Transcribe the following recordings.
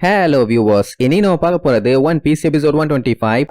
Hello viewers இனி நம்ம பார்க்க போறது one piece episode one twenty five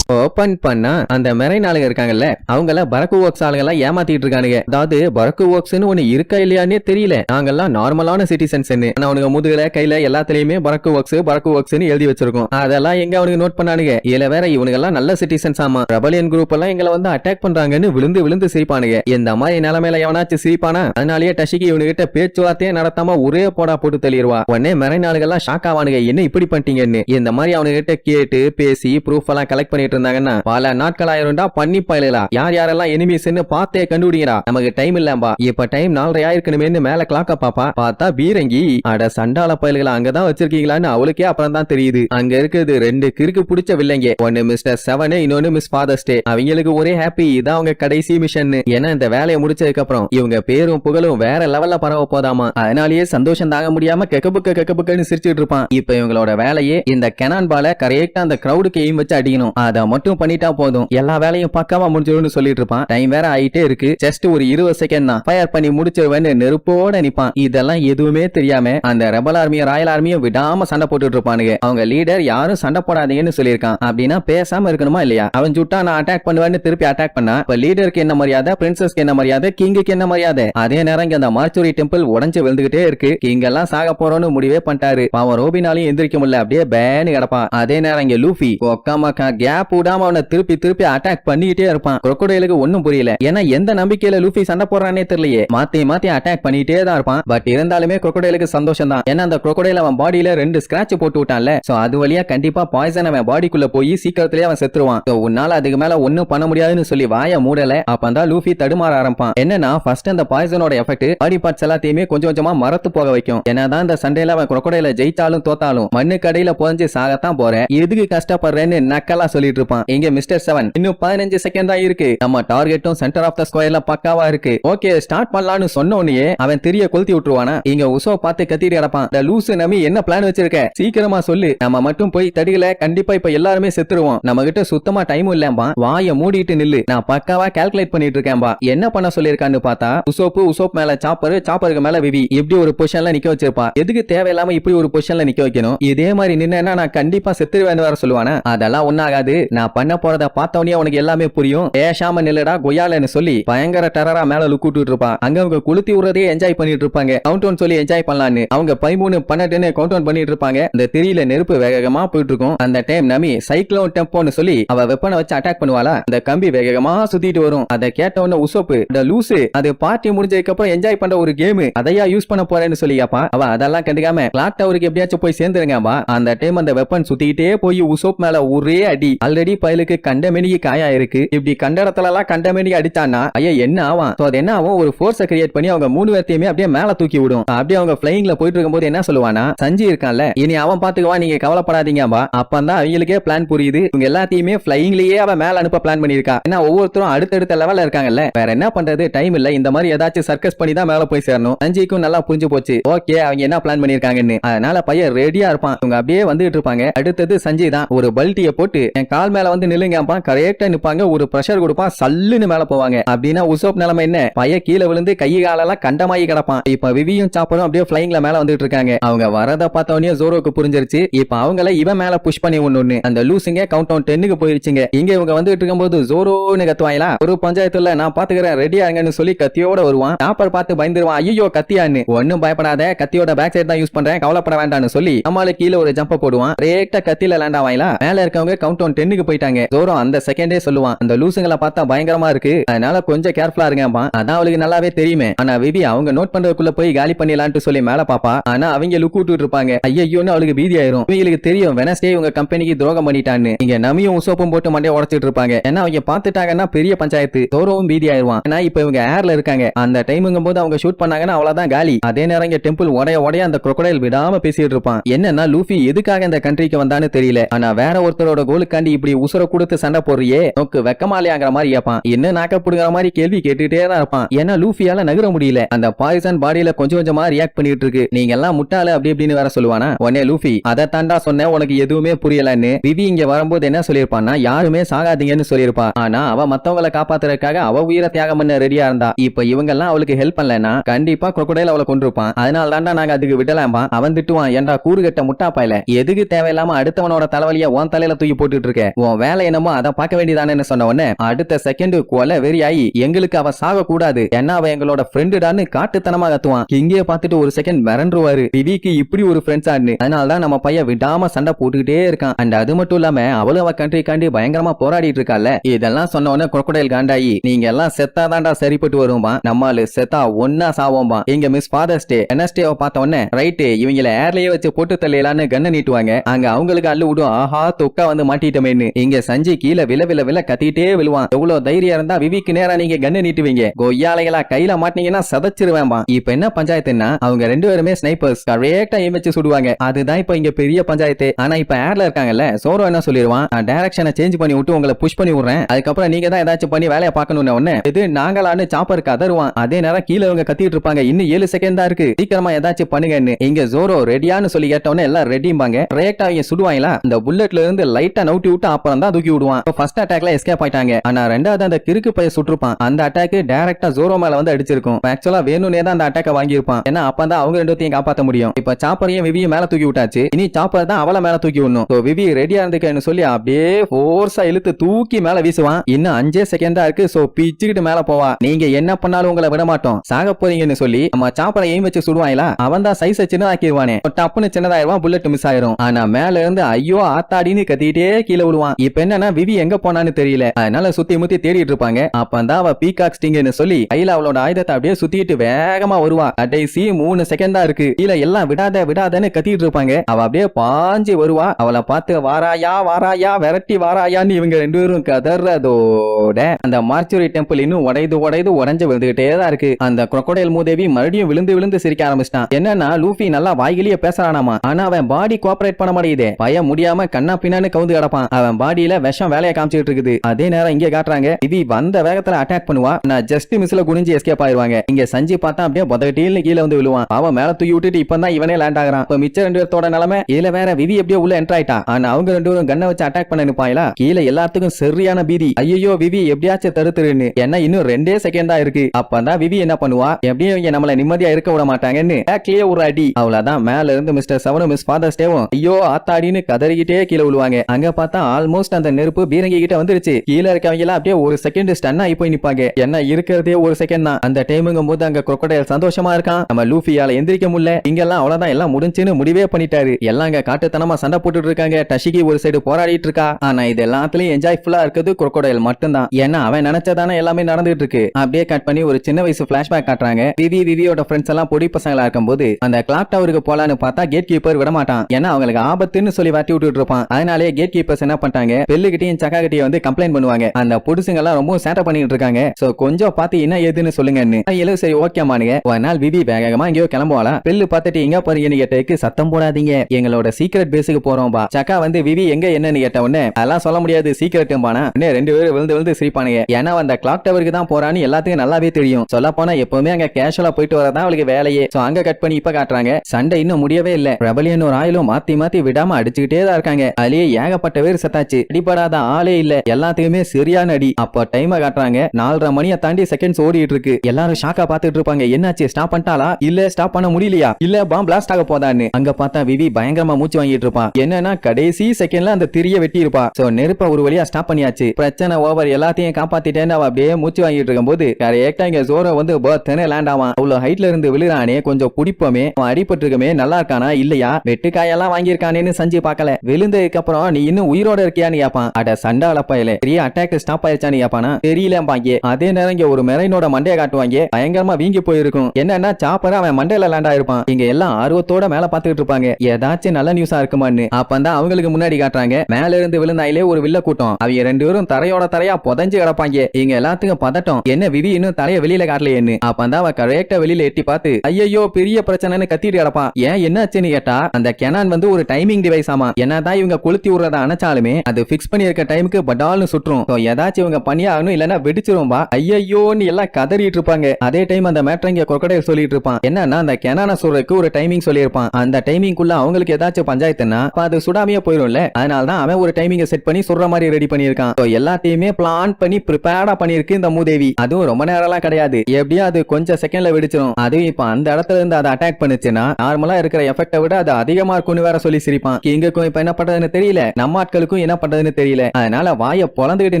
open பண்ணா அந்த மெரைன் ஆளுங்க இருக்காங்கல்ல அவங்கள பரக்கு ஒர்க்ஸ் ஆளுங்க ஏமாத்திட்டு இருக்கானுங்க. அதாவது பரக்கு ஒர்க்ஸ்னு ஒண்ணு இருக்கா இல்லையானே தெரியல. நாங்கெல்லாம் நார்மலான சிட்டிசன்ஸ் ஆனா அவனுங்க முதுகுல கையில எல்லாத்துலயுமே பரக்கு ஒர்க்ஸ் பரக்கு ஒர்க்ஸ்னு எழுதி வச்சிருக்கோம். அதெல்லாம் எங்க அவனுக்கு நோட் பண்ணானுங்க? இதுல வேற இவனுங்க எல்லாம் நல்ல சிட்டிசன்ஸ் ஆமா. ரபலியன் குரூப் எல்லாம் எங்களை வந்து அட்டாக் பண்றாங்கன்னு விழுந்து விழுந்து சிரிப்பானுங்க. இந்த மாதிரி நிலைமையில எவனாச்சும் சிரிப்பானா? அதனாலேயே டஷிக்கு இவனுகிட்ட பேச்சுவார்த்தையே நடத்தாம ஒரே போடா போட்டு தள்ளிடுவா. உடனே மெரைன் ஆளுகெல்லாம் ஷாக் ஆவானுங்க. என்ன இப்படி பண்ணிட்டீங்கன்னு. இந்த மாதிரி அவனுகிட்ட கேட்டு பேசி ப்ரூஃப் எல்லாம் கலெக்ட் பண்ணிட்டு இருந்தாங்க. என்ன? பல நாட்கள் ஆயிரும்டா பண்ணி பயிலா யார் யாரெல்லாம் எனிமீஸ்னு பார்த்தே கண்டுபிடிங்கடா நமக்கு டைம் இல்லம்பா இப்ப டைம் நாலரை ஆயிருக்கணுமேனு மேல கிளாக்க பாப்பா. பார்த்தா பீரங்கி அட சண்டால பயல்களை அங்கதான் வச்சிருக்கீங்களான்னு அவளுக்கே அப்புறம் தான் தெரியுது. அங்க இருக்குது ரெண்டு கிறுக்கு பிடிச்ச வில்லைங்க. ஒன்னு மிஸ்டர் செவன் இன்னொன்னு மிஸ் ஃபாதர்ஸ் டே அவங்களுக்கு ஒரே ஹாப்பி இதான் அவங்க கடைசி மிஷன் ஏன்னா இந்த வேலையை முடிச்சதுக்கு அப்புறம் இவங்க பேரும் புகழும் வேற லெவல்ல பரவ போதாமா. அதனாலேயே சந்தோஷம் தாங்க முடியாம கெக்கபுக்க கெக்கபுக்கன்னு சிரிச்சிட்டு இருப்பான். இப்ப இவங்களோட வேலையே இந்த கெனான் பால கரெக்டா அந்த கிரௌடுக்கு எய்ம் வச்சு அடிக்கணும். அதை மட்டும் பண்ணிட்டா போதும். எல்லா வேலையும் பக்கமா முடிஞ்சிடும்னு சொல்லிட்டு இருப்பான். டைம் வேற ஆயிட்டே இருக்கு. ஜஸ்ட் ஒரு இருபது செகண்ட் தான். ஃபயர் பண்ணி முடிச்சிருவேன்னு நெருப்போட நிப்பான். இதெல்லாம் எதுவுமே தெரியாம அந்த ரெபல் ஆர்மியும் ராயல் ஆர்மியும் விடாம சண்டை போட்டுட்டு இருப்பானுங்க. அவங்க லீடர் யாரும் சண்டை போடாதீங்கன்னு சொல்லியிருக்கான். அப்படின்னா பேசாம இருக்கணுமா இல்லையா? அவன் சுட்டா நான் அட்டாக் பண்ணுவேன்னு திருப்பி அட்டாக் பண்ணா இப்ப லீடருக்கு என்ன மரியாதை? பிரின்சஸ்க்கு என்ன மரியாதை? கிங்குக்கு என்ன மரியாதை? அதே நேரம் இங்க அந்த மார்ச்சுரி டெம்பிள் உடஞ்சு விழுந்துகிட்டே இருக்கு. கிங் எல்லாம் சாக போறோம்னு முடிவே பண்ணிட்டாரு. அவன் ரோபினாலையும் எந்திரிக்க முடியல. அப்படியே பேனு கிடப்பான். அதே நேரம் இங்க லூஃபி ஒக்காமக்கா கேப் விடாம அவனை திருப்பி திருப்பி அட்டாக் பண்ணிக்கிட்டே இருப்பான். crocodile-க்கு புரியல. ஏன்னா எந்த நம்பிக்கையில லூஃபி சண்டை போடுறானே தெரியலையே. மாத்தி மாத்தி அட்டாக் பண்ணிட்டே தான் இருப்பான். பட் இருந்தாலுமே crocodile-க்கு சந்தோஷம் தான் ஏன்னா அந்த crocodile அவன் பாடியில ரெண்டு ஸ்கிராட்ச் போட்டு விட்டான்ல. சோ அது வழியா கண்டிப்பா பாய்சன் அவன் பாடிக்குள்ள போய் சீக்கிரத்திலே அவன் செத்துருவான். So, உன்னால அதுக்கு மேல ஒன்னும் பண்ண முடியாதுன்னு சொல்லி வாய மூடல. அப்பந்தான் லூஃபி தடுமாற ஆரம்பிப்பான். என்னன்னா ஃபர்ஸ்ட் அந்த பாய்சனோட எஃபெக்ட் பாடி பார்ட்ஸ் எல்லாத்தையுமே கொஞ்சம் கொஞ்சமா மரத்து போக வைக்கும். என்னதான் இந்த சண்டையில அவன் crocodile ஜெயித்தாலும் தோத்தாலும் மண்ணு கடையில புதஞ்சு சாகத்தான் போறேன். எதுக்கு கஷ்டப்படுறேன்னு நக்கலா சொல்லிட்டு இருப்பான். இங்க மிஸ்டர் செவன் இன்னும் பதினஞ்சு செகண்ட் தான் இருக்கு. நம்ம டார்கெட்டும் சென்டர் ஆஃப் த ஸ்கொயர்ல பக்காவா இருக்கு. ஓகே ஸ்டார்ட் பண்ணலாம்னு சொன்ன உடனே அவன் தெரிய கொளுத்தி விட்டுருவானா? இங்க உசோ பார்த்து கத்திட்டு கிடப்பான். இந்த லூசு நம்பி என்ன பிளான் வச்சிருக்க? சீக்கிரமா சொல்லு. நம்ம மட்டும் போய் தடிகல கண்டிப்பா இப்ப எல்லாருமே செத்துருவோம். நம்ம கிட்ட சுத்தமா டைமும் இல்லம்பா வாய மூடிட்டு நில்லு. நான் பக்காவா கால்குலேட் பண்ணிட்டு இருக்கேன்பா. என்ன பண்ண சொல்லிருக்கான்னு பார்த்தா உசோப்பு உசோப் மேல சாப்பர் சாப்பருக்கு மேல விவி எப்படி ஒரு பொசிஷன்ல நிக்க வச்சிருப்பா. எதுக்கு தேவையில்லாம இப்படி ஒரு பொசிஷன்ல நிக்க வைக்கணும்? இதே மாதிரி நின்னா நான் கண்டிப்பா செத்துருவேன்னு வேற சொல்லுவானா? அதெல்லாம் ஒன்னாகாது நான் பண்ண போறத பார்த்தவனே உனக்கு எல்லாமே புரியும். ஏஷாம நில்லடா கொய்யாலன்னு சொல்லி பயங்கர டெரரா மேல லுக் இருப்பான். அங்க அவங்க குளுத்தி விடுறதே என்ஜாய் பண்ணிட்டு இருப்பாங்க. கவுண்ட் டவுன் சொல்லி என்ஜாய் பண்ணலான்னு. அவங்க பதிமூணு பன்னெண்டுன்னு கவுண்ட் பண்ணிட்டு இருப்பாங்க. அந்த திரியில நெருப்பு வேகமா போயிட்டு இருக்கும். அந்த டைம் நமி சைக்ளோன் டெம்போன்னு சொல்லி அவ வெப்பனை வச்சு அட்டாக் பண்ணுவாளா? அந்த கம்பி வேகமா சுத்திட்டு வரும். அதை கேட்ட உடனே உசோப்பு இந்த லூசு அது பார்ட்டி முடிஞ்சதுக்கு அப்புறம் என்ஜாய் பண்ற ஒரு கேம் அதையா யூஸ் பண்ண போறேன்னு சொல்லி கேப்பா. அவ அதெல்லாம் கண்டுக்காம கிளாக் டவருக்கு எப்படியாச்சும் போய் சேர்ந்துருங்கப்பா. அந்த டைம் அந்த வெப்பன் சுத்திக்கிட்டே போய் உசோப் மேல ஒரே அடி. ஆல்ரெடி பயலுக்கு கண்டமேனிக்கு காயா இருக்கு. இப்படி கண்டடத்துல எல்லாம் கண்டமேனி அடிச்சான்னா ஐயா என்ன ஆவான்? சோ அது என்ன ஆகும்? ஒரு ஃபோர்ஸை கிரியேட் பண்ணி அவங்க மூணு பேர்த்தையுமே அப்படியே மேல தூக்கி விடும். அப்படியே அவங்க பிளைங்ல போயிட்டு இருக்கும்போது என்ன சொல்லுவானா சஞ்சி இருக்கான்ல இனி அவன் பாத்துக்குவா நீங்க கவலைப்படாதீங்கப்பா அப்பந்தான் அவங்களுக்கே பிளான் புரியுது. இவங்க எல்லாத்தையுமே பிளைங்லயே அவன் மேல அனுப்ப பிளான் பண்ணிருக்கா ஏன்னா ஒவ்வொருத்தரும் அடுத்தடுத்த லெவல்ல இருக்காங்கல்ல. வேற என்ன பண்றது? டைம் இல்ல. இந்த மாதிரி ஏதாச்சும் சர்க்கஸ் பண்ணி தான் மேல போய் சேரணும். சஞ்சிக்கும் நல்லா புரிஞ்சு போச்சு. ஓகே அவங்க என்ன பிளான் பண்ணிருக்காங்கன்னு அதனால பையன் ரெடியா இருப்பான். இவங்க அப்படியே வந்துட்டு இருப்பாங்க. அடுத்தது சஞ்சய் தான் ஒரு பல்ட்டிய போட்டு என் கால் மேல வந்து நில்லுங்கப்பா. கரெக்டா நிப்பாங்க. ஒரு பிரஷர் கொடுப்பான். சல்லுன்னு மேல போவாங்க. அப்படின்னா உசோப் நிலைமை என்ன? பைய கீழே விழுந்து கை காலெல்லாம் கண்டமாயி கிடப்பான். இப்ப விவியும் சாப்பரும் அப்படியே பிளைங்ல மேல வந்துட்டு இருக்காங்க. அவங்க வரத பார்த்தவனே ஜோரோக்கு புரிஞ்சிருச்சு. இப்ப அவங்கள இவன் மேல புஷ் பண்ணி ஒண்ணு. அந்த லூசுங்க கவுண்ட் டவுன் டென்னுக்கு போயிருச்சுங்க. இங்க இவங்க வந்துட்டு இருக்கும்போது ஜோரோன்னு கத்துவாங்களா? ஒரு பஞ்சாயத்துல நான் பாத்துக்கிறேன். ரெடி சொல்லி கத்தியோட வருவான். சாப்பர் பார்த்து பயந்துருவான். ஐயோ கத்தியான்னு. ஒன்னும் பயப்படாத. கத்தியோட பேக் சைடு தான் யூஸ் பண்றேன். கவலைப்பட வேண்டாம்னு சொல்லி நம்மள கீழே ஒரு ஜம்ப போடுவான். ரேட்டா கத்தியில லேண்ட் ஆவாங்களா? மேல இருக்கவங்க கவுண்ட் டவுன் டென்னுக்கு போயிட்டாங்க. ஜோரோ அந்த செகண்டே சொல்லுவான் அந்த லூசுங்களை பார்த்தா பயங்கரமா இருக்கு. அதனால கொஞ்சம் கேர்ஃபுல்லா இருங்கப்பா அதான் அவளுக்கு நல்லாவே தெரியுமே. ஆனா விவி அவங்க நோட் பண்றதுக்குள்ள போய் காலி பண்ணிடலாம்னு சொல்லி மேல பாப்பா. ஆனா அவங்க லுக் விட்டு இருப்பாங்க ஐயோன்னு அவளுக்கு பீதி ஆயிரும். இவங்களுக்கு தெரியும் வெனஸ்டே இவங்க கம்பெனிக்கு துரோகம் பண்ணிட்டான்னு. இங்க நமியும் உசோப்பும் போட்டு மண்டே உடச்சிட்டு இருப்பாங்க ஏன்னா அவங்க பாத்துட்டாங்கன்னா பெரிய பஞ்சாயத்து. தோரவும் பீதி ஆயிருவான் ஏன்னா இப்ப இவங்க ஏர்ல இருக்காங்க. அந்த டைமுங்கும் போது அவங்க ஷூட் பண்ணாங்கன்னா அவ்வளவுதான் காலி. அதே நேரம் இங்க டெம்பிள் உடைய உடைய அந்த குரொக்கடையில் விடாம பேசிட்டு இருப்பான் என்னன்னா லூஃபி எதுக்காக இந்த கண்ட்ரிக்கு வந்தான்னு தெரியல. ஆனா வேற ஒருத்தரோட கோலுக்காண்டி இப்படி உசுர கொடுத்து சண்டை போடுறியே? நோக்கு வெக்கமாலையாங்கிற மாதிரி கேட்பான் என்ன நாக்கப்படுங்கிற மாதிரி கேள்வி கேட்டுட்டே தான் இருப்பான். ஏன்னா லூஃபியால நகர முடியல. அந்த பாய்சன் பாடியில கொஞ்சம் கொஞ்சமா ரியாக்ட் பண்ணிட்டு இருக்கு. நீங்க எல்லாம் முட்டாளு அப்படி இப்படின்னு வேற சொல்லுவானா? உடனே லூஃபி அதை தாண்டா சொன்னேன் உனக்கு எதுவுமே புரியலன்னு. விவி இங்க வரும்போது என்ன சொல்லியிருப்பான்னா யாருமே சாகாதீங்கன்னு சொல்லியிருப்பா. ஆனா அவ மத்தவங்களை காப்பாத்துறதுக்காக அவ உயிரை தியாகம் பண்ண ரெடியா இருந்தா. இப்ப இவங்க எல்லாம் அவளுக்கு ஹெல்ப் பண்ணலன்னா கண்டிப்பா crocodile அவளை கொண்டிருப்பான் அதனால தாண்டா நாங்க அதுக்கு விடலாமா அவன் திட்டுவான் என்றா கூறுகட்ட முட்டாப்பாயில? எதுக்கு தேவையில்லாம அடுத்தவனோட தலைவலிய உன் தலையில தூக்கி போட்டுட்டு இருக்க? உன் வேலை என்னமோ அதை பார்க்க வேண்டியதானேன்னு சொன்ன உடனே அடுத்த செகண்ட் கொலை வெறியாயி எங்களுக்கு அவ சாக கூடாது ஏன்னா அவ எங்களோட ஃப்ரெண்டுடான்னு காட்டுத்தனமா கத்துவான். இங்கேயே பார்த்துட்டு ஒரு செகண்ட் மிரண்டுருவாரு. விவிக்கு இப்படி ஒரு ஃப்ரெண்ட்ஸான்னு அதனாலதான் நம்ம பையன் விடாம சண்டை போட்டுக்கிட்டே இருக்கான். அண்ட் அது மட்டும் இல்லாம அவளும் அவ கண்ட்ரி காண்டி பயங்கரமா போராடிட்டு இருக்கால இதெல்லாம் சொன்ன உடனே குரக்கடையில் காண்டாயி நீங்க எல்லாம் செத்தாதான்டா சரிப்பட்டு வரும்பா நம்மால செத்தா ஒன்னா சாவோம்பா. இங்க மிஸ் ஃபாதர்ஸ் டே வெனஸ்டேவை பார்த்த உடனே ரைட்டு இவங்கள ஏர்லயே வச்சு போட்டு தள்ளிடலான்னு கண்ணை நீட்டுவாங்க. அங்க அவங்களுக்கு அள்ளு விடும் ஆஹா தொக்கா வந்து மாட்டிட்டமேன்னு. இங்க சஞ்சய் கீழே வில வில வில கத்திட்டே விழுவான். எவ்வளவு தைரியம் இருந்தா விவிக்கு நேரா நீங்க கண்ணு நீட்டுவீங்க. கொய்யாலைகளா கையில மாட்டினீங்கன்னா சதைச்சிருவேன்பா இப்ப என்ன பஞ்சாயத்துன்னா அவங்க ரெண்டு பேருமே ஸ்னைப்பர்ஸ் கரெக்டா வச்சு சுடுவாங்க. அதுதான் இப்ப இங்க பெரிய பஞ்சாயத்து. ஆனா இப்ப ஏர்ல இருக்காங்கல்ல சோரோ என்ன சொல்லிடுவான் நான் டைரக்ஷனை சேஞ்ச் பண்ணி விட்டு உங்களை புஷ் பண்ணி விடுறேன். அதுக்கப்புறம் நீங்க தான் ஏதாச்சும் பண்ணி வேலையை பார்க்கணும்னு ஒண்ணு இது நாங்களான்னு சாப்பர் கதருவான். அதே நேரம் கீழே இவங்க கத்திட்டு இருப்பாங்க. இன்னும் ஏழு செகண்ட் தான் இருக்கு. சீக்கிரமா ஏதாச்சும் பண்ணுங்கன்னு. இங்க ஜோரோ ரெடியான்னு சொல்லி கேட்டவொன்னே எல்லாம் ரெடிம்பாங்க ரேக்டா அவங்க சுடுவாங்களா? இந்த புல்லட்ல இருந்து லைட்டா நவுட்டி விட்டு அப்புறம் தான் தூக்கி விடுவான். ஃபர்ஸ்ட் அட்டாக்ல எஸ்கேப் ஆயிட்டாங்க. ஆனா ரெண்டாவது அந்த கிறுக்கு பைய சுட்டிருப்பான். அந்த அட்டாக் டைரக்டா ஜோரோ மேல வந்து அடிச்சிருக்கும். ஆக்சுவலா வேணும்னே தான் அந்த அட்டாக்க வாங்கியிருப்பான். ஏன்னா அப்பதான் அவங்க ரெண்டுத்தையும் காப்பாத்த முடியும். இப்ப சாப்பரையும் விவியும் மேல தூக்கி விட்டாச்சு. இனி சாப்பர் தான் அவளை மேல தூக்கி விடணும். விவி ரெடியா இருந்துக்கன்னு சொல்லி அப்படியே ஃபோர்ஸா இழுத்து தூக்கி மேல வீசுவான். இன்னும் அஞ்சே செகண்டா இருக்கு. சோ பிச்சுக்கிட்டு மேல போவா. நீங்க என்ன பண்ணாலும் உங்களை விட மாட்டோம். சாக போறீங்கன்னு சொல்லி நம்ம சாப்பரை எய்ம் வச்சு சுடுவாயில அவன் தான் சைஸ சின்னதாக்கிடுவானே டப்புன்னு சின்னதாயிருவான் புல்லட் மிஸ் ஆயிரும். ஆனா மேல இருந்து ஐயோ ஆத்தாடின்னு கத்திட்டே கீழே விடுவான் இப்ப என்னன்னா விவி எங்க போனான்னு தெரியல. அதனால சுத்தி முத்தி தேடிட்டு இருப்பாங்க. அப்பதான் அவ பீகாக் ஸ்டிங்னு சொல்லி கையில அவளோட ஆயுதத்தை அப்படியே சுத்திட்டு வேகமா வருவா. கடைசி மூணு செகண்டா இருக்கு. கீழே எல்லாம் விடாத விடாதன்னு கத்திட்டு இருப்பாங்க. அவ அப்படியே பாஞ்சு வருவா. அவளை பார்த்து வாராயா வாராயா விரட்டி வாராயான்னு இவங்க ரெண்டு பேரும் கதறதோட அந்த மார்ச்சுரி டெம்பிள் இன்னும் உடைது உடைது உடஞ்சு விழுந்துகிட்டே தான் இருக்கு. அந்த குரக்கோடையல் மூதேவி மறுபடியும் விழுந்து விழுந்து சிரிக்க ஆரம்பிச்சிட்டான் என்னன்னா லூஃபி நல்லா வாய்கிலேயே பேசுறானாமா. ஆனா அவன் பாடி கோஆபரேட் பண்ண மாட்டேங்குது. பயம் முடியாம கண்ணா பின்னான்னு கவுந்து கிடப்பான். அவன் பாடியில விஷம் வேலையை காமிச்சிட்டு இருக்குது. அதே நேரம் இங்க காட்டுறாங்க இது வந்த வேகத்துல அட்டாக் பண்ணுவா. நான் ஜஸ்ட் மிஸ்ல குனிஞ்சு எஸ்கேப் ஆயிருவாங்க. இங்க சஞ்சி பார்த்தா அப்படியே புதகட்டியில் கீழே வந்து விழுவான். அவன் மேல தூக்கி விட்டுட்டு இப்பதான் இவனே லேண்ட் ஆகுறான். இப்ப மிச்ச ரெண்டு பேர்த்தோட நிலைமை இதுல வேற விதி எப்படியோ உள்ள என்டர் ஆயிட்டான். ஆனா அவங்க ரெண்டு பேரும் கண்ணை வச்சு அட்டாக் பண்ண நிப்பாங்களா? கீழே எல்லாத்துக்கும் சரியான பீதி. ஐயோ விவி எப்படியாச்சும் தடுத்துருன்னு. என்ன இன்னும் ரெண்டே செகண்ட் தான் இருக்கு. அப்பதான் விவி என்ன பண்ணுவா? எப்படியும் இவங்க நம்மள நிம்மதியா இருக்க விட மாட்டாங்கன்னு பேக்லயே ஒரு அடி. அவ்வளவுதான். மேல இருந்து மிஸ்டர் செவனும் மிஸ் ஃபாதர் ஸ்டேவும் ஐயோ ஆத்தாடின்னு கதறிக்கிட்டே கீழே விழுவாங்க. அங்க பார்த்தா ஆல்மோஸ்ட் அந்த நெருப்பு பீரங்கி கிட்ட வந்துருச்சு. கீழே இருக்கவங்க எல்லாம் அப்படியே ஒரு செகண்ட் ஸ்டன் ஆகி போய் நிப்பாங்க. என்ன இருக்கிறதே ஒரு செகண்ட் தான். அந்த டைமுங்கும் போது அங்க crocodile சந்தோஷமா இருக்கான். நம்ம லூஃபியால எந்திரிக்க முடியல. இங்கெல்லாம் அவ்வளவுதான். எல்லாம் முடிஞ்சுன்னு முடிவே பண்ணிட்டாரு. எல்லாம் அங்க காட்டுத்தனமா சண்டை போட்டுட்டு இருக்காங்க. டஷிகி ஒரு சைடு போராடிட்டு இருக்கா. ஆனா இது எல்லாத்துலயும் என்ஜாய்ஃபுல்லா இருக்குது crocodile மட்டும்தான். ஏன்னா அவன் நினைச்சதானே எல்லாமே நடந்துட்டு இருக்கு. அப்படியே கட் பண்ணி ஒரு சின்ன வயசு பிளாஷ்பேக் காட்டுறாங்க. விவி விவியோட ஃப்ரெண்ட்ஸ் எல்லாம் பொடி பசங்களா இருக்கும்போது அந்த கிளாக் டவருக்கு போலான்னு பார்த்தா கேட் கீப்பர் விட மாட்டான் ஏன்னா அவங்களுக்கு ஆபத்துன்னு சொல்லி வாட்டி விட்டுட்டு இருப்பான். அதனாலே கேட் கீப்பர்ஸ் என்ன பண்ணிட்டாங்க? பெல்லுகிட்டையும் சக்கா கிட்டையும் வந்து கம்ப்ளைண்ட் பண்ணுவாங்க. அந்த பொடுசுங்க எல்லாம் ரொம்ப சேட்டை பண்ணிட்டு இருக்காங்க. சோ கொஞ்சம் பார்த்து என்ன ஏதுன்னு சொல்லுங்கன்னு. இல்ல சரி ஓகேமானுங்க ஒரு நாள் விவி வேகமா எங்கேயோ கிளம்புவாளா? பெல்லு பார்த்துட்டு எங்க போறீங்கன்னு கேட்டதுக்கு சத்தம் போடாதீங்க. எங்களோட சீக்கிரட் பேஸுக்கு போறோம் பா. சக்கா வந்து விவி எங்க என்னன்னு கேட்ட உடனே அதெல்லாம் சொல்ல முடியாது சீக்ரெட் பானா இன்னும் ரெண்டு பேரும் விழுந்து விழுந்து சிரிப்பானுங்க. ஏன்னா அந்த கிளாக் டவருக்கு தான் போறான்னு எல்லாத்துக்கும் நல்லாவே தெரியும். சொல்ல போனா எப்பவுமே அங்க கேஷுவலா போயிட்டு வரதான் அவளுக்கு வேலையே. சோ அங்க கட் பண்ணி இப்ப காட்டுறாங்க. சண்டை இன்னும் முடியவே இல்ல. ரெபலியன் ஒரு ஆயிலும் மாத்தி மாத்தி விடாம அடிச்சுக்கிட்டே தான் இருக்காங்க. அதுலயே ஏகப்பட்ட பேர் செத்தாச்சு. அடிப்படாத ஆளே இல்ல. எல்லாத்துக்குமே சரியான அடி அப்ப டைம் காட்டுறாங்க. நாலரை மணியை தாண்டி செகண்ட்ஸ் ஓடிட்டு இருக்கு எல்லாரும் ஷாக்கா பாத்துட்டு இருப்பாங்க என்னாச்சு? ஸ்டாப் பண்ணிட்டாலா இல்ல ஸ்டாப் பண்ண முடியலையா? இல்ல பாம் பிளாஸ்ட் ஆக போதான்னு. அங்க பார்த்தா விவி பயங்கரமா மூச்சு வாங்கிட்டு இருப்பான் என்னன்னா கடைசி செகண்ட்ல அந்த திரிய வெட்டி இருப்பா சோ நெருப்ப ஒரு வழியா ஸ்டாப் பண்ணியாச்சு. பிரச்சனை ஓவர் எல்லாத்தையும் காப்பாத்திட்டேன்னு அவ அப்படியே மூச்சு வாங்கிட்டு இருக்கும்போது கரெக்டா இங்க ஜோரோ வந்து பர்த்னு லேண்ட் ஆவான். அவ்வளவு ஹைட்ல இருந்து விழுறானே. கொஞ்சம் குடிப்போமே. அவன் அடிபட்டு நல்லா இருக்கானா? இல்லையா? வெட்டுக்காயெல்லாம் வாங்கியிருக்கானேன்னு சஞ்சய் பார்க்கல. விழுந்ததுக்கு அப்புறம் நீ இன்னும் உயிரோட இருக்க இருக்கியான்னு கேப்பான் அட சண்டால பயல. பெரிய அட்டாக் ஸ்டாப் ஆயிருச்சான்னு கேப்பானா தெரியலம்பாங்க. அதே நேரம் இங்க ஒரு மெரைனோட மண்டைய காட்டுவாங்க. பயங்கரமா வீங்கி போயிருக்கும். என்னன்னா சாப்பர் அவன் மண்டையில லேண்ட் ஆயிருப்பான். இங்க எல்லாம் ஆர்வத்தோட மேல பாத்துக்கிட்டு இருப்பாங்க. ஏதாச்சும் நல்ல நியூஸா இருக்குமான்னு. அப்பந்தான் அவங்களுக்கு முன்னாடி காட்டுறாங்க. மேல இருந்து விழுந்தாயிலே ஒரு வில்ல கூட்டம். அவங்க ரெண்டு பேரும் தரையோட தரையா புதஞ்சு கிடப்பாங்க. இங்க எல்லாத்துக்கும் பதட்டம். என்ன விவி இன்னும் தலைய வெளியில காட்டலையேன்னு. அப்பந்தான் அவன் கரெக்டா வெளியில எட்டி பார்த்து ஐயோ பெரிய பிரச்சனைன்னு கத்திட்டு கிடப்பான். ஏன் என்னாச்சுன்னு கேட்டா அந்த கெனான் வந்து ஒரு டைமிங் டிவைஸ் ஆமா என்னதான் இவங்க கொளுத்தி விடுறத அணைச்சாலுமே அது ஃபிக்ஸ் பண்ணியிருக்க டைமுக்கு படால்னு சுற்றும் ஏதாச்சும் இவங்க பண்ணியாகணும் இல்லைன்னா வெடிச்சிரும்பா ஐயையோன்னு எல்லாம் கதறிட்டு இருப்பாங்க. அதே டைம் அந்த மேட்ரங்க கொக்கடையில் சொல்லிட்டு இருப்பான். என்னன்னா அந்த கெனானா சொல்றதுக்கு ஒரு டைமிங் சொல்லியிருப்பான். அந்த டைமிங்குள்ள அவங்களுக்கு ஏதாச்சும் பஞ்சாயத்துனா அது சுடாமையே போயிரும்ல. அதனால தான் அவன் ஒரு டைமிங்க செட் பண்ணி சொல்ற மாதிரி ரெடி பண்ணியிருக்கான். எல்லாத்தையுமே பிளான் பண்ணி ப்ரிப்பேர்டா பண்ணிருக்கு இந்த மூதேவி. அதுவும் ரொம்ப நேரம்லாம் கிடையாது. எப்படியும் அது கொஞ்சம் செகண்ட்ல வெடிச்சிடும் அதுவும் இப்ப அந்த இடத்துல இருந்து அதை அட்டாக் பண்ணுச்சுன்னா நார்மலா இருக்கிற எஃபெக்டை விட அது அதிகமா இருக்கும்னு வேற சொல்லி சிரிப்பான். கிங்குக்கும் இப்ப என்ன பண்றதுன்னு தெரியல. நம்ம ஆட்களுக்கும் என்ன பண்றதுன்னு தெரியல. அதனால வாயை பொழந்துகிட்டு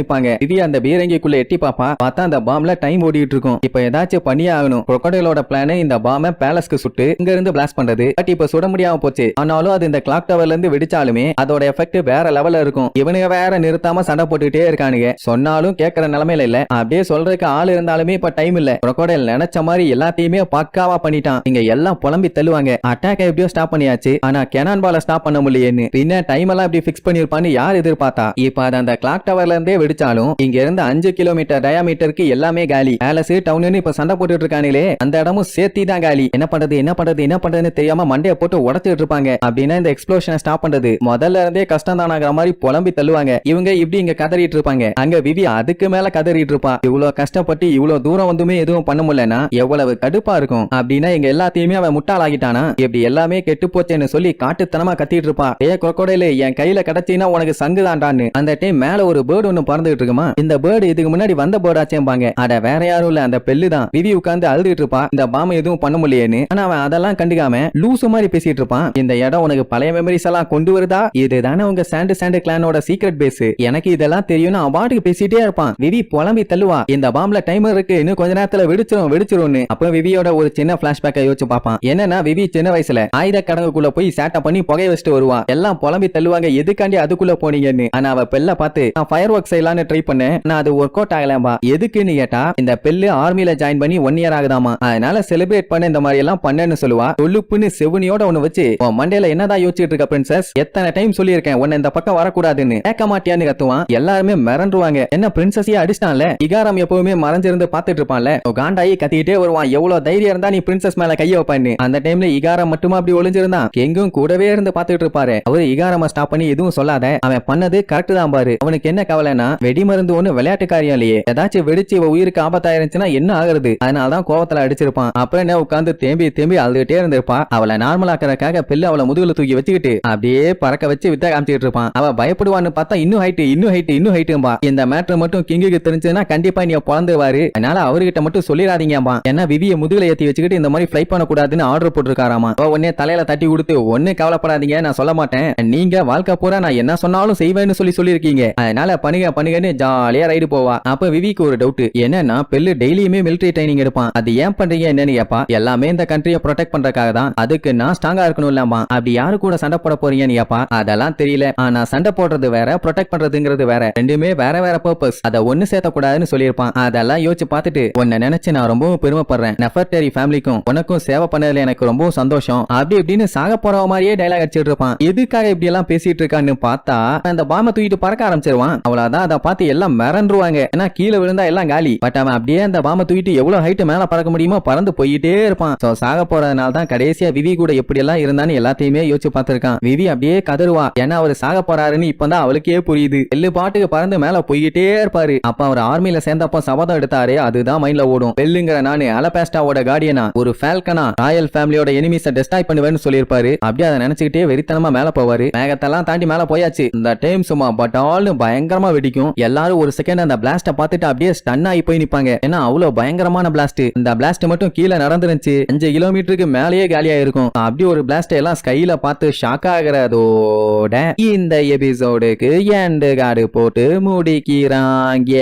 நிப்பாங்க. இது அந்த பீரங்கிக்குள்ள எட்டி பாப்பா. பார்த்தா அந்த பாம்ல டைம் ஓடிட்டு இருக்கும் இப்ப ஏதாச்சும் பண்ணியே ஆகணும். crocodile-ஓட பிளான் இந்த பாம பேலஸ்க்கு சுட்டு இங்க இருந்து பிளாஸ்ட் பண்றது. பட் இப்ப சுட முடியாம போச்சு. ஆனாலும் அது இந்த கிளாக் டவர்ல இருந்து வெடிச்சாலுமே அதோட எஃபெக்ட் வேற லெவல்ல இருக்கும். இவனுங்க வேற நிறுத்தாம சண்டை போட்டுக்கிட்டே இருக்கானுங்க. சொன்னாலும் கேட்கற நிலைமையில இல்ல. அப்படியே சொல்றதுக்கு ஆள் இருந்தாலுமே இப்ப டைம் இல்ல. குரொக்கடையில் நினைச்ச மாதிரி எல்லாத்தையுமே பக்காவா பண்ணிட்டான். இங்க எல்லாம் புலம்பி தள்ளுவாங்க. அட்டாக் எப்படியோ ஸ்டாப் பண்ணியாச்சு. ஆனா கெனான் பால ஸ்டாப் பண்ண முடியேன்னு பின்ன டைம் எல்லாம் இப்படி ஃபிக்ஸ் பண்ணிருப்பான்னு யார் எதிர்பார்த்தா. இப்ப அது அந்த கிளாக் டவர்ல இருந்தே வெடிச்சாலும் இங்க இருந்து அஞ்சு கிலோமீட்டர் டயாமீட்டருக்கு எல்லாமே காலி. பேலஸ் டவுன் இப்ப சண்டை போட்டுட்டு இருக்கானுங்களே அந்த இடமும் சேர்த்தி தான் காலி. என்ன பண்றது என்ன பண்றது என்ன பண்றதுன்னு தெரியாம மண்டையை போட்டு உடச்சிட்டு இருப்பாங்க அப்படின்னா இந்த எக்ஸ்ப்ளோஷனை ஸ்டாப் பண்றது. முதல்ல இருந்தே கஷ்டம் தானாகிற மாதிரி புலம்பி தள்ளுவாங்க. இவங்க இப்படி இங்க கதறிட்டு இருப்பாங்க அங்க விவி அதுக்கு மேல கதறிட்டு இருப்பா இவ்வளவு கஷ்டப்பட்டு இவ்வளவு தூரம் வந்துமே எதுவும் பண்ண முடியலன்னா எவ்வளவு கடுப்பா இருக்கும். அப்படின்னா இங்க எல்லாத்தையுமே அவன் முட்டாளாகிட்டானா? இப்படி எல்லாமே கெட்டு போச்சேன்னு சொல்லி காட்டுத்தனமா கத்திட்டு இருப்பா ஏ கொக்கோடையில என் கையில கிடைச்சின்னா உனக்கு சங்க சங்குதான்டான்னு அந்த டைம் மேல ஒரு பேர்டு ஒண்ணு பறந்துட்டு இருக்குமா? இந்த பேர்டு இதுக்கு முன்னாடி வந்த பேர்டு ஆச்சேம்பாங்க. அட வேற யாரும் இல்ல. அந்த பெல்லு தான். விதி உட்கார்ந்து அழுதுட்டு இருப்பா. இந்த பாம எதுவும் பண்ண முடியலையேன்னு ஆனா அவன் அதெல்லாம் கண்டுக்காம லூசு மாதிரி பேசிட்டு இருப்பான். இந்த இடம் உனக்கு பழைய மெமரிஸ் எல்லாம் கொண்டு வருதா? இதுதானே உங்க சாண்டு சாண்டு கிளானோட சீக்ரெட் பேஸ் எனக்கு இதெல்லாம் தெரியும்னு அவார்டுக்கு பேசிட்டே இருப்பான். விவி புலம்பி தள்ளுவா. இந்த பாம்ல டைமர் இருக்கு. இன்னும் கொஞ்ச நேரத்துல வெடிச்சிரும் வெடிச்சிரும்னு. அப்ப விவியோட ஒரு சின்ன பிளாஷ்பேக்கை யோசிச்சு பார்ப்பான். என்னன்னா விவி சின்ன வயசுல ஆயுத கடங்குக்குள்ள போய் சேட்டை பண்ணி புகைய வச்சுட்டு வருவா. எல்லாம் புலம்பி தள்ளுவாங்க. எதுக்காண்டி அதுக்குள்ள போனீங்க? போனீங்கன்னு ஆனா அவ பெல்ல பார்த்து நான் ஃபயர் ஒர்க் செய்யலாம்னு ட்ரை பண்ணேன். நான் அது ஒர்க் அவுட் ஆகலாம்பா எதுக்குன்னு கேட்டா இந்த பெல்லு ஆர்மில ஜாயின் பண்ணி ஒன் இயர் ஆகுதாமா அதனால செலிப்ரேட் பண்ண இந்த மாதிரி எல்லாம் பண்ணேன்னு சொல்லுவா. தொழுப்புன்னு செவனியோட ஒண்ணு வச்சு உன் மண்டையில என்னதான் யோசிச்சுட்டு இருக்க பிரின்சஸ் எத்தனை டைம் சொல்லியிருக்கேன் உன்னை இந்த பக்கம் வரக்கூடாதுன்னு. கேட்க மாட்டியான்னு கத்துவான். எல்லாருமே மிரண்டுருவாங்க. என்ன பிரின்சஸையே அடிச்சிட்டான்ல? இகாரம் எப்பவுமே மறைஞ்சிருந்து பாத்துட்டு இருப்பான்ல. காண்டாயி கத்திக்கிட்டே வருவான். எவ்வளவு தைரியம் இருந்தா நீ பிரின்சஸ் மேல கைய வைப்பான்னு. அந்த டைம்ல இகாரம் மட்டுமா அப்படி ஒளிஞ்சிருந்தான்? எங்கும் கூடவே இருந்து பாத்துட்டு இருப்பாரு. அவரு இகாரமா ஸ்டாப் பண்ணி எதுவும் சொல்லாத. அவன் பண்ணது கரெக்ட் தான் பாரு. அவனுக்கு என்ன கவலைன்னா வெடிமருந்து ஒண்ணு விளையாட்டு காரியம் இல்லையே ஏதாச்சும் வெடிச்சு இவ உயிருக்கு ஆபத்தாயிருந்துச்சுன்னா என்ன ஆகுறது? அதனாலதான் கோவத்துல அடிச்சிருப்பான். அப்புறம் என்ன உட்காந்து தேம்பி தேம்பி அழுதுகிட்டே இருந்திருப்பா அவளை நார்மலாக்கிறதுக்காக பில்லு அவளை முதுகுல தூக்கி வச்சுக்கிட்டு அப்படியே பறக்க வச்சு வித்த காமிச்சிட்டு இருப்பான். அவ பயப்படுவான்னு பார்த்தா இன்னும் ஹைட் இன்னும் ஹைட் இன்னும் ஹைட்டும்பா இந்த மேட்ரு மட்டும் கிங்குக்கு தெரிஞ்சதுன்னா கண்டிப்பா நீ பிறந்துவாரு அதனால அவர்கிட்ட மட்டும் சொல்லிடாதீங்கப்பா ஏன்னா விவிய முதுகுல ஏத்தி வச்சுக்கிட்டு இந்த மாதிரி ஃபிளைட் பண்ணக்கூடாதுன்னு ஆர்டர் போட்டிருக்காராமா அவ உடனே தலையில தட்டி கொடுத்து ஒண்ணு கவலைப்படாதீங்க நான் சொல்ல மாட்டேன். நீங்க வாழ்க்கை பூரா நான் என்ன சொன்னாலும் செய்வேன்னு சொல்லி சொல்லியிருக்கீங்க. அதனால பண்ணுங்க பண்ணுங்கன்னு ஜாலியா ரைடு போவா. அப்ப விவிக்கு ஒரு டவுட் என்னன்னா பெல்லு டெய்லியுமே மிலிட்டரி ட்ரைனிங் எடுப்பான். அது ஏன் பண்றீங்க என்னன்னு கேப்பா. எல்லாமே இந்த கண்ட்ரியை ப்ரொடெக்ட் பண்றதுக்காக தான். அதுக்கு நான் ஸ்ட்ராங்கா இருக்கணும் இல்லாமா அப்படி யாரு கூட சண்டை போட போறீங்கன்னு கேப்பா. அதெல்லாம் தெரியல. ஆனா சண்டை போடுறது வேற ப்ரொடெக்ட் பண்றதுங்கிறது வேற. ரெண்டுமே வேற வேற பர்பஸ் அதை ஒண்ணு சேர்த்த கூடாதுன்னு சொல்லியிருப்பான். அதெல்லாம் யோசிச்சு பார்த்துட்டு உன்னை நினைச்சு நான் ரொம்பவும் பெருமைப்படுறேன். நெஃபர்டரி ஃபேமிலிக்கும் உனக்கும் சேவை பண்ணதுல எனக்கு ரொம்பவும் சந்தோஷம். அப்படி இப்படின்னு சாக போற மாதிரியே டைலாக் அடிச்சிட்டு இருப்பான். எதுக்காக இப்படி எல்லாம் பேசிட்டு இருக்கான்னு பார்த்தா அந்த பாம தூக்கிட்டு பறக்க ஆரம்பிச்சிருவான். அவ்வளவுதான் அதை பார்த்து எல்லாம் மிரண்டுருவாங்க. ஏன்னா கீழே விழுந்தா எல்லாம் காலி. பட் அவன் அப்படியே அந்த பாம தூக்கிட்டு எவ்வளவு ஹைட் மேல பறக்க முடியுமோ பறந்து போயிட்டே இருப்பான். சோ சாக போறதுனால தான் கடைசியா விவி கூட எப்படி எல்லாம் இருந்தான்னு எல்லாத்தையுமே யோசிச்சு பார்த்திருக்கான். விவி அப்படியே கதருவா ஏன்னா அவர் சாக போறாருன்னு இப்பதான் அவளுக்கே புரியுது. எல்லு பாட்டுக்கு பறந்து மேல போயிட்டே இருப்பாரு. அப்ப அவர் ஆர்மியில சேர்ந்தப்போ சபதம் எடுத்தாரு அதுதான் மைண்ட்ல ஓடும். பெல்லுங்கிற நானு அலபாஸ்டாவோட கார்டியனா ஒரு ஃபால்கனா ராயல் ஃபேமிலியோட எனிமிஸ டெஸ்டாய் பண்ணுவேன்னு சொல்லியிருப்பாரு. அப்படியே அதை நினைச்சுக்கிட்டே வெறித்தனமா மேல போவாரு. மேகத்தெல்லாம் தாண்டி மேல போயாச்சு. இந்த டைம் சும்மா பட் பயங்கரமா வெடிக்கும். எல்லாரும் ஒரு செகண்ட் அந்த பிளாஸ்ட பார்த்துட்டு அப்படியே ஸ்டன் ஆகி போய் நிப்பாங்க. ஏன்னா அவ்வளவு பயங்கரமான பிளாஸ்ட் இந்த பிளாஸ்ட் மட்டும் கீழே நடந்துருந்துச்சு. அஞ்சு கிலோமீட்டருக்கு மேலேயே காலியா இருக்கும் அப்படி ஒரு பிளாஸ்ட் எல்லாம் ஸ்கைல பார்த்து ஷாக் ஆகிறதோட இந்த எபிசோடுக்கு எண்டு காடு போட்டு முடிக்கிறாங்க.